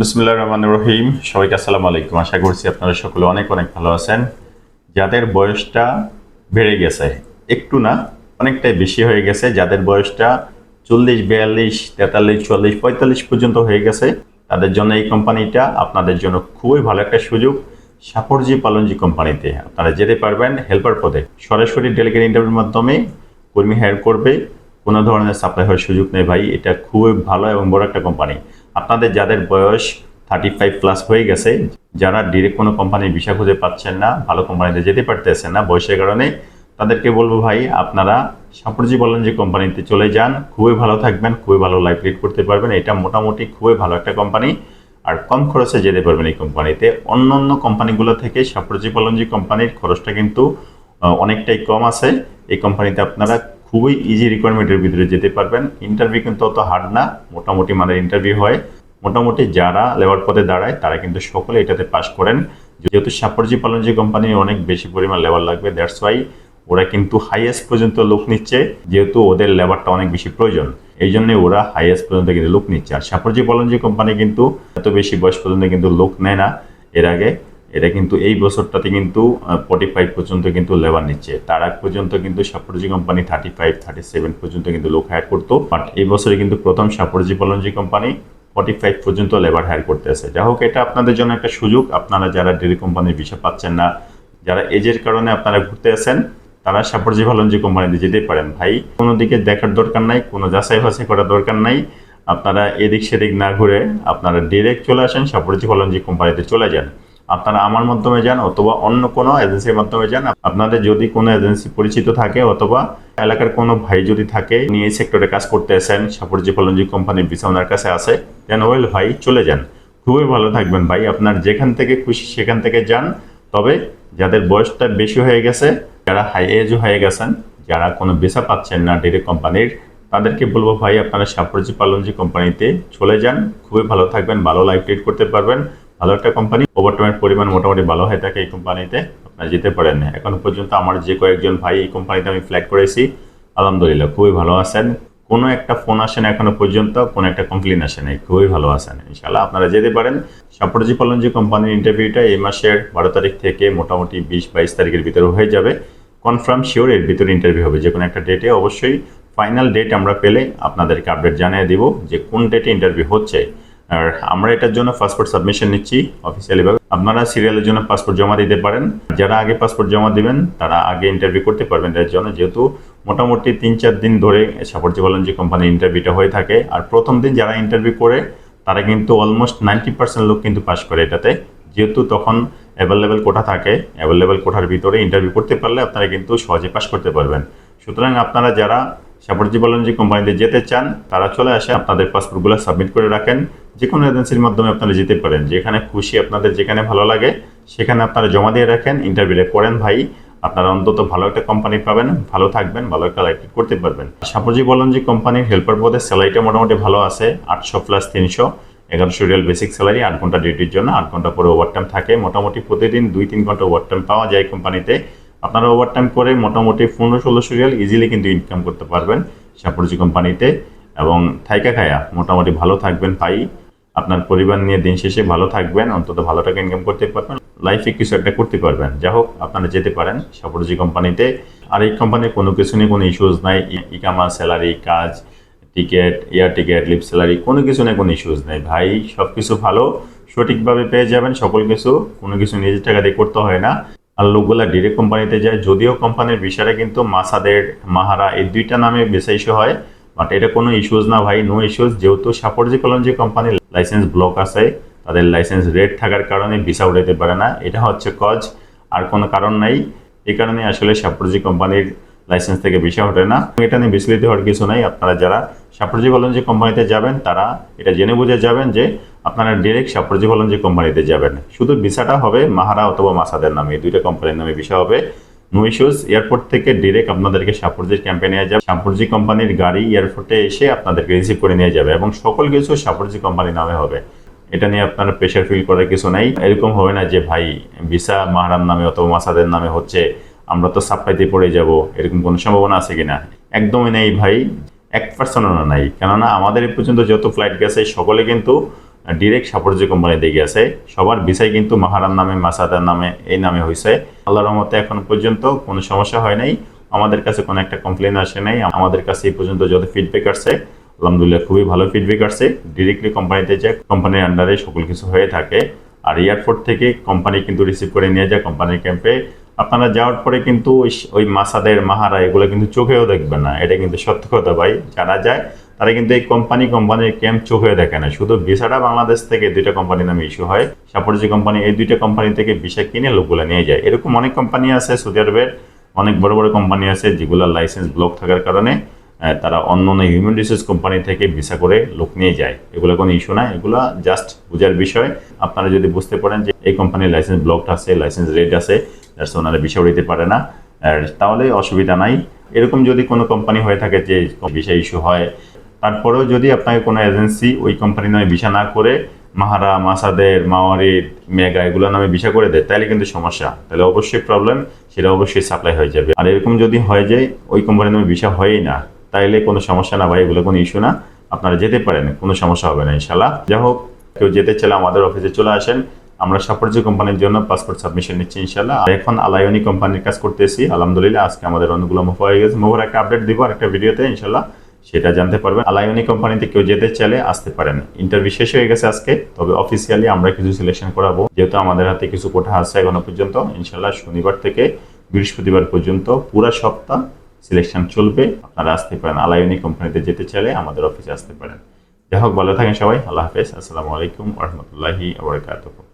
বিসমুল্লাহ রহমান রহিম। সবাইকে আসসালামু আলাইকুম। আশা করছি আপনারা সকলে অনেক অনেক ভালো আছেন। যাদের বয়সটা বেড়ে গেছে, একটু না, অনেকটাই বেশি হয়ে গেছে। যাদের বয়সটা চল্লিশ, বিয়াল্লিশ, তেতাল্লিশ, চুয়াল্লিশ, পঁয়তাল্লিশ পর্যন্ত হয়ে গেছে, তাদের জন্য এই কোম্পানিটা আপনাদের জন্য খুবই ভালো একটা সুযোগ। সাপরজি পালনজি কোম্পানিতে আপনারা যেতে পারবেন হেল্পার পদে। সরাসরি ডেলিগেট ইন্টারভিউর মাধ্যমে কর্মী হায়ার করবে। কোনো ধরনের সাপ্লাই হওয়ার সুযোগ নেই ভাই। এটা খুবই ভালো এবং বড় একটা কোম্পানি। আপনাদের যাদের বয়স থার্টি ফাইভ প্লাস হয়ে গেছে, যারা ডিরেক্ট কোনো কোম্পানির ভিসা খুঁজে পাচ্ছেন না, ভালো কোম্পানিতে যেতে পারতেছেন না, বয়সের কারণে, তাদেরকে বলব ভাই, আপনারা সাপরজি বলেন যে কোম্পানিতে চলে যান, খুবই ভালো থাকবেন, খুবই ভালো লাইফ লিড করতে পারবেন, এটা মোটামুটি খুবই ভালো একটা কোম্পানি আর কম খরচে যেতে পারবেন এই কোম্পানিতে অন্য অন্য কোম্পানিগুলো থেকে সাপরজি পলঞ্জি কোম্পানির খরচটা কিন্তু অনেকটাই কম আছে, এই কোম্পানিতে আপনারা খুবই ইজি রিকোয়ারমেন্টের ভিতরে যেতে পারবেন। ইন্টারভিউ কিন্তু অত হার্ড না। মোটামুটি মানে ইন্টারভিউ হয়। মোটামুটি যারা লেবার পদে দাঁড়ায়, তারা কিন্তু সকলে এটাতে পাস করেন। যেহেতু সাপরজি পালনজি কোম্পানির অনেক বেশি পরিমাণ লেবার লাগবে দ্যাটস ওয়াই ওরা কিন্তু হাইয়েস্ট পর্যন্ত লোক নিচ্ছে, যেহেতু ওদের লেবারটা অনেক বেশি প্রয়োজন। এই জন্য ওরা হাইয়েস্ট পর্যন্ত কিন্তু লোক নিচ্ছে। আর সাপরজি পালনজি কোম্পানি কিন্তু এত বেশি বয়স পর্যন্ত কিন্তু লোক নেয় না। এর আগে এটা কিন্তু এই বছরটাতে কিন্তু ফর্টি ফাইভ পর্যন্ত কিন্তু লেবার নিচ্ছে। তার আগ পর্যন্ত কিন্তু Shapoorji company thirty five thirty seven পর্যন্ত কিন্তু লোক হায়ার করতো। বাট এই বছরে কিন্তু প্রথম Shapoorji Pallonji company forty five পর্যন্ত লেবার হায়ার করতেছে যাই হোক, এটা আপনাদের জন্য একটা সুযোগ। আপনারা যারা ডেলি কোম্পানির ভিসা পাচ্ছেন না, যারা এজের কারণে আপনারা ঘুরতে আসেন, তারা সাপরজি ভালঞ্জি কোম্পানিতে যেতে পারেন। ভাই, কোনো দিকে দেখার দরকার নাই, কোনো যাচাই বাছাই করার দরকার নাই। আপনারা এদিক সেদিক না ঘুরে আপনারা ডিরেক্ট চলে আসেন সাপরজি ভালঞ্জি কোম্পানিতে চলে যান। আপনারা আমার মাধ্যমে যান অথবা অন্য কোনো এজেন্সির মাধ্যমে যান, আপনাদের যদি কোনো এজেন্সি পরিচিত থাকে অথবা এলাকার কোনো ভাই যদি থাকে নিয়ে এই সেক্টরে কাজ করতে আসেন, সাপরজি ফলঞ্জি কোম্পানির ভিসা কাছে আছে দেন ওয়েল ভাই চলে যান। খুবই ভালো থাকবেন ভাই, আপনার যেখান থেকে খুশি সেখান থেকে যান। তবে যাদের বয়সটা বেশি হয়ে গেছে, যারা হাই এজ হয়ে গেছেন, যারা কোনো ভিসা পাচ্ছেন না ডিরেক্ট কোম্পানির তাদেরকে বলব ভাই, আপনারা সাপরজি পালনজি কোম্পানিতে চলে যান। খুবই ভালো থাকবেন, ভালো লাইফ লিড করতে পারবেন। ভালো একটা কোম্পানি ওভারটাইমের পরিমাণ মোটামুটি ভালো হয়ে থাকে এই কোম্পানিতে আপনারা যেতে পারেন এখনও পর্যন্ত আমার যে কয়েকজন ভাই এই কোম্পানিতে আমি ফ্ল্যাট করেছি, আলহামদুলিল্লাহ খুবই ভালো আছেন। কোনো একটা ফোন আসে না এখনও পর্যন্ত, কোনো একটা কমপ্লেন আসে নাই, খুবই ভালো আছেন ইনশাল্লাহ আপনারা যেতে পারেন। সাপরজি পালনজি কোম্পানির ইন্টারভিউটা এই মাসের বারো তারিখ থেকে মোটামুটি বিশ বাইশ তারিখের ভিতরে হয়ে যাবে। কনফার্ম শিওর এর ভিতরে ইন্টারভিউ হবে যে কোনো একটা ডেটে অবশ্যই। ফাইনাল ডেট আমরা পেলে আপনাদেরকে আপডেট জানিয়ে দিব যে কোন ডেটে ইন্টারভিউ হচ্ছে। আর আমরা এটার জন্য পাসপোর্ট সাবমিশন নিচ্ছি অফিসিয়ালি ভাবে। আপনারা সিরিয়ালের জন্য পাসপোর্ট জমা দিতে পারেন। যারা আগে পাসপোর্ট জমা দিবেন, তারা আগে ইন্টারভিউ করতে পারবেন। এর জন্য যেহেতু মোটামুটি তিন চার দিন ধরে সাপোর্ট বলেন যে কোম্পানির ইন্টারভিউটা হয়ে থাকে, আর প্রথম দিন যারা ইন্টারভিউ করে, তারা কিন্তু অলমোস্ট নাইনটি পার্সেন্ট লোক কিন্তু পাস করে এটাতে। যেহেতু তখন অ্যাভেলেবেল কোঠা থাকে অ্যাভেলেবেল কোঠার ভিতরে ইন্টারভিউ করতে পারলে আপনারা কিন্তু সহজে পাস করতে পারবেন। সুতরাং আপনারা যারা সাপোর্ট বলেন যে কোম্পানিতে যেতে চান, তারা চলে আসে, আপনাদের পাসপোর্টগুলো সাবমিট করে রাখেন। যে কোনো এজেন্সির মাধ্যমে আপনারা যেতে পারেন, যেখানে খুশি আপনাদের যেখানে ভালো লাগে, সেখানে আপনারা জমা দিয়ে রাখেন ইন্টারভিউটা করেন ভাই। আপনারা অন্তত ভালো একটা কোম্পানি পাবেন, ভালো থাকবেন, ভালো একটা লাইফ করতে পারবেন। সাপোজি বলেন যে কোম্পানির হেল্পার পদে স্যালারিটা মোটামুটি ভালো আছে, আটশো প্লাস তিনশো। এগারোশো রিয়াল বেসিক স্যালারি আট ঘণ্টা ডিউটির জন্য, আট ঘণ্টা পরে ওভারটাইম থাকে। মোটামুটি প্রতিদিন দুই, তিন ঘণ্টা ওভারটাইম পাওয়া যায় কোম্পানিতে। আপনারা ওভারটাইম করে মোটামুটি পনেরো, ষোলোশো রিয়াল ইজিলি কিন্তু ইনকাম করতে পারবেন সাপোজি কোম্পানিতে এবং থাইকা খায়া, মোটামুটি ভালো থাকবেন ভাই। আপনার পরিবার নিয়ে দিন শেষে ভালো থাকবেন, অন্তত ভালো টাকা ইনকাম করতে পারবেন। লাইফে কিছু একটা করতে পারবেন। যা হোক, আপনারা যেতে পারেন সাপোজি কোম্পানিতে আর এই কোম্পানির কোনো কিছু নিয়ে কোনো ইস্যুজ নাই। ইকামা স্যালারি কাজ টিকিট এয়ার টিকিট লিপ স্যালারি কোনো কিছু নিয়ে কোনো ইস্যুজ নেই। ভাই সব কিছু ভালো। সঠিকভাবে পেয়ে যাবেন সকল কিছু। কোনো কিছু নিজের টাকা দিয়ে করতে হয় না। আর লোকগুলা ডিরেক্ট কোম্পানিতে যায়। যদিও কোম্পানির বিষয়টা কিন্তু মাসাদের, মাহারা এই দুইটা নামে বেশি ইস্যু হয় বাট এটা কোনো ইস্যুজ না ভাই নো ইস্যুজ যেহেতু সাপোর্জি কলঞ্জি কোম্পানির লাইসেন্স ব্লক আছে, তাদের লাইসেন্স রেট থাকার কারণে ভিসা উঠাইতে পারে না। এটা হচ্ছে কজ আর কোনো কারণ নাই। এই কারণে আসলে সাপোর্জি কোম্পানির লাইসেন্স থেকে ভিসা ওঠে না। এটা নিয়ে বিচলিত হওয়ার কিছু নাই। আপনারা যারা সাপোর্জি কলঞ্জি কোম্পানিতে যাবেন, তারা এটা জেনে বুঝে যাবেন যে আপনারা ডিরেক্ট সাপোর্জি কলঞ্জি কোম্পানিতে যাবেন। শুধু ভিসাটা হবে মাহারা অথবা মাসাদের নামে। এই দুইটা কোম্পানির নামে ভিসা হবে। নো ইস্যুস এয়ারপোর্ট থেকে ডিরেক্ট আপনাদেরকে সাপুরজির ক্যাম্পে নিয়ে যাবে। সাপুরজি কোম্পানির গাড়ি এয়ারপোর্টে এসে আপনাদেরকে রিসিভ করে নিয়ে যাবে এবং সকল কিছু সাপুরজি কোম্পানির নামে হবে। এটা নিয়ে আপনারা প্রেশার ফিল করার কিছু নাই। এরকম হবে না যে, ভাই, ভিসা মাহারার নামে অথবা মাসাদের নামে হচ্ছে, আমরা তো সাপ্লাইতে পড়ে যাব। এরকম কোনো সম্ভাবনা আছে কিনা? একদমই নেই ভাই। এক পার্সেন্টও নাই। কেননা আমাদের পর্যন্ত যত ফ্লাইট গেছে, সকলে কিন্তু ডিরেক্ট সাপোর্টজি কোম্পানি দিয়ে গেছে সবার ভিসাই কিন্তু মাহারান নামে, মাসাদার নামে, এই নামে হয়েছে আল্লাহর রহমতে এখনও পর্যন্ত কোনো সমস্যা হয় নাই। আমাদের কাছে কোনো একটা কমপ্লেন আসে নাই। আমাদের কাছে এই পর্যন্ত যত ফিডব্যাক আসছে, আলহামদুলিল্লাহ খুবই ভালো ফিডব্যাক আসছে। ডিরেক্টলি কোম্পানিতে যে কোম্পানির আন্ডারে সকল কিছু হয়ে থাকে। আর এয়ারপোর্ট থেকে কোম্পানি কিন্তু রিসিভ করে নিয়ে যায় কোম্পানির ক্যাম্পে আপনারা যাওয়ার পরে কিন্তু ওই মাসাদের, মাহারা, এগুলো কিন্তু চোখেও দেখবেন না। এটা কিন্তু সত্য কথা ভাই। যারা যায় তারা কিন্তু এই কোম্পানি কোম্পানির ক্যাম্প চোখেও দেখে না। শুধু ভিসাটা বাংলাদেশ থেকে দুইটা কোম্পানির নামে ইস্যু হয়। যে কোম্পানি এই দুইটা কোম্পানি থেকে ভিসা কিনে লোকগুলো নিয়ে যায়। এরকম অনেক কোম্পানি আছে সৌদি আরবের অনেক বড় বড় কোম্পানি আছে যেগুলোর লাইসেন্স ব্লক থাকার কারণে তারা অন্য অন্য হিউম্যান রিসোর্স কোম্পানি থেকে ভিসা করে লোক নিয়ে যায়। এগুলো কোনো ইস্যু না। এগুলো জাস্ট বোঝার বিষয়। আপনারা যদি বুঝতে পারেন যে এই কোম্পানির লাইসেন্স ব্লকড আছে লাইসেন্স রেড আছে দ্যাটস ওনারা ভিসা উড়িতে পারে না। তাহলে অসুবিধা নাই। এরকম যদি কোনো কোম্পানি হয়ে থাকে যে ভিসা ইস্যু হয় তারপরেও যদি আপনাকে কোনো এজেন্সি ওই কোম্পানির নামে ভিসা না করে মাহারা মাসাদের মাওয়ারিদ, মেগা, এগুলো নামে ভিসা করে দেয়, তাহলে কিন্তু সমস্যা। তাহলে অবশ্যই প্রবলেম সেটা অবশ্যই সাপ্লাই হয়ে যাবে। আর এরকম যদি হয় যে ওই কোম্পানির নামে ভিসা হয়ই না তাইলে কোনো সমস্যা না ভাই, এগুলো কোনো ইস্যু না। আপনারা যেতে পারেন, কোনো সমস্যা হবে না ইনশাল্লাহ যাই হোক, কেউ যেতে চাইলে আমাদের অফিসে চলে আসেন। আমরা সাপোর্ট কোম্পানির জন্য পাসপোর্ট সাবমিশন নিচ্ছি ইনশাল্লাহ এখন আলায়নি কোম্পানির কাজ করতেছি। আলহামদুলিল্লাহ, আজকে আমাদের অনেকগুলো মুফ হয়ে গেছে। মুফের একটা আপডেট দিব আর একটা ভিডিওতে ইনশাল্লাহ সেটা জানতে পারবেন। আলায়নি কোম্পানিতে কেউ যেতে চাইলে আসতে পারেন। ইন্টারভিউ শেষ হয়ে গেছে আজকে, তবে অফিসিয়ালি আমরা কিছু সিলেকশন করাবো। যেহেতু আমাদের হাতে কিছু কোঠা আছে এখনও পর্যন্ত ইনশাল্লাহ শনিবার থেকে বৃহস্পতিবার পর্যন্ত পুরো সপ্তাহ সিলেকশন চলবে। আপনারা আসতে পারেন। আলায়নি কোম্পানিতে যেতে চাইলে আমাদের অফিসে আসতে পারেন। যাই হোক, ভালো থাকেন সবাই। আল্লাহ হাফেজ। আসসালামু আলাইকুম রহমতুল্লাহি আবরকাতুহ